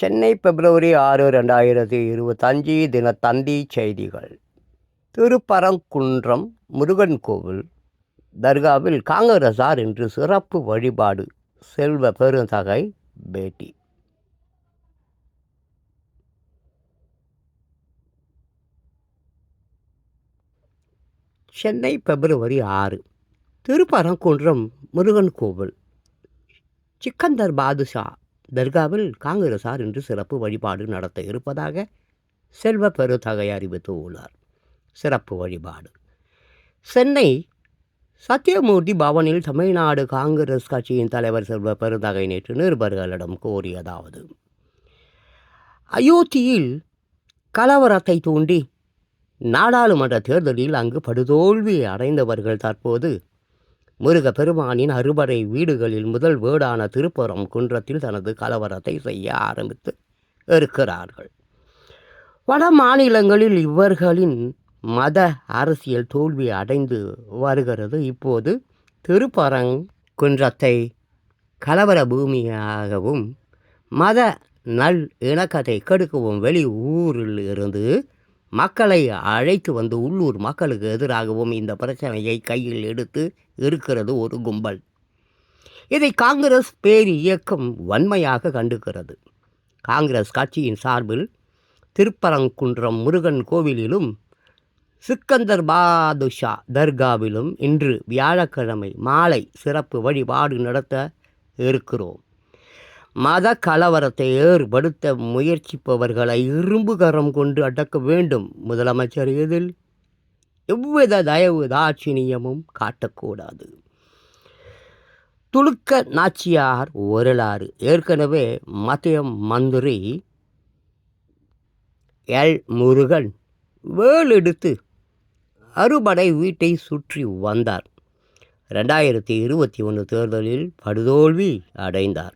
சென்னை பிப்ரவரி ஆறு ரெண்டாயிரத்தி இருபத்தஞ்சு தின தந்தி செய்திகள். திருப்பரங்குன்றம் முருகன் கோவில் தர்காவில் காங்கிரசார் இன்று சிறப்பு வழிபாடு செல்வ பெருந்தகை பேட்டி. சென்னை பிப்ரவரி ஆறு திருப்பரங்குன்றம் முருகன் கோவில் சிக்கந்தர் பாதுஷா தர்காவில் காங்கிரசார் இன்று சிறப்பு வழிபாடு நடத்த இருப்பதாக செல்வ பெருதகை அறிவித்து உள்ளார். சிறப்பு வழிபாடு. சென்னை சத்தியமூர்த்தி பவனில் தமிழ்நாடு காங்கிரஸ் கட்சியின் தலைவர் செல்வ பெருந்தகை நேற்று நிருபர்களிடம் கோரியதாவது அயோத்தியில் கலவரத்தை தூண்டி நாடாளுமன்ற தேர்தலில் அங்கு படுதோல்வி அடைந்தவர்கள் தற்போது முருக பெருமானின் அறுபடை வீடுகளில் முதல் வீடான திருப்புறம் குன்றத்தில் தனது கலவரத்தை செய்ய ஆரம்பித்து இருக்கிறார்கள். வட மாநிலங்களில் இவர்களின் மத அரசியல் தோல்வி அடைந்து வருகிறது. இப்போது திருப்பரங்குன்றத்தை கலவர பூமியாகவும் மத நல் இணக்கத்தை கெடுக்கவும் வெளி ஊரில் இருந்து மக்களை அழைத்து வந்து உள்ளூர் மக்களுக்கு எதிராகவும் இந்த பிரச்சனையை கையில் எடுத்து இருக்கிறது ஒரு கும்பல். இதை காங்கிரஸ் பேர் இயக்கம் வன்மையாக கண்டுகிறது காங்கிரஸ் கட்சியின் சார்பில் திருப்பரங்குன்றம் முருகன் கோவிலிலும் சிக்கந்தர் பாதுஷா தர்காவிலும் இன்று வியாழக்கிழமை மாலை சிறப்பு வழிபாடு நடத்த இருக்கிறோம். மத கலவரத்தை ஏற்படுத்த முயற்சிப்பவர்களை இரும்புகரம் கொண்டு அடக்க வேண்டும். முதலமைச்சர் இதில் எவ்வித தயவு தாட்சிணியமும் காட்டக்கூடாது. துளுக்க நாச்சியார் வரலாறு ஏற்கனவே மத்திய மந்திரி எல். முருகன் வேலெடுத்து அறுபடை வீட்டை சுற்றி வந்தார். ரெண்டாயிரத்தி இருபத்தி ஒன்று தேர்தலில் படுதோல்வி அடைந்தார்.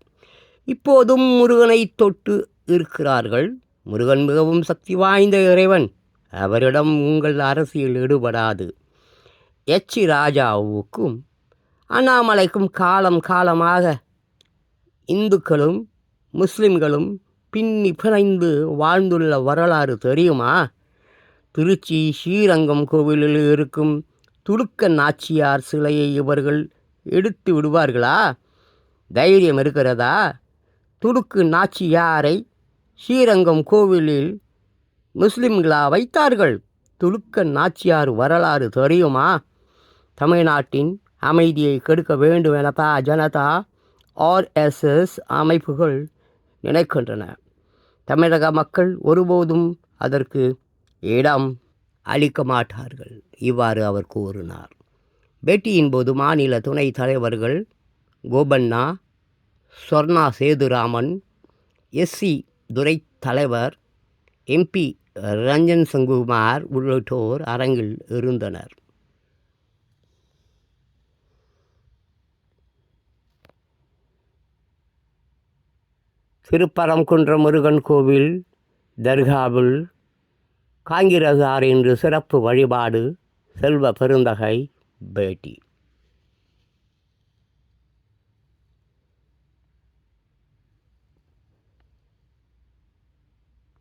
இப்போதும் முருகனை தொட்டு இருக்கிறார்கள். முருகன் மிகவும் சக்தி வாய்ந்த இறைவன். அவரிடம் உங்கள் அரசியல் ஈடுபடாது எச்சி ராஜாவுக்கும் அண்ணாமலைக்கும் காலம் காலமாக இந்துக்களும் முஸ்லிம்களும் பின்னி பிணைந்து வாழ்ந்துள்ள வரலாறு தெரியுமா? திருச்சி ஸ்ரீரங்கம் கோவிலில் இருக்கும் துடுக்க நாச்சியார் சிலையை இவர்கள் எடுத்து விடுவார்களா? தைரியம் இருக்கிறதா? துடுக்கு நாச்சியாரை ஸ்ரீரங்கம் கோவிலில் முஸ்லிம்களா வைத்தார்கள். துலுக்க நாச்சியார் வரலாறு தெரியுமா? தமிழ்நாட்டின் அமைதியை கெடுக்க வேண்டும் என ஜனதா ஆர்எஸ்எஸ் அமைப்புகள் நினைக்கின்றன. தமிழக மக்கள் ஒருபோதும் அதற்கு இடம் அளிக்க மாட்டார்கள் இவ்வாறு அவர் கூறினார். பேட்டியின் போது மாநில துணைத் தலைவர்கள் கோபண்ணா சொர்ணா சேதுராமன் எஸ்சி துரை தலைவர் எம்பி ரஞ்சன் சங்குமார் உள்ளிட்டோர் அரங்கில் இருந்தனர். திருப்பரங்குன்ற முருகன் கோவில் தர்காவில் காங்கிரசார் இன்று சிறப்பு வழிபாடு செல்வ பெருந்தகை பேட்டி.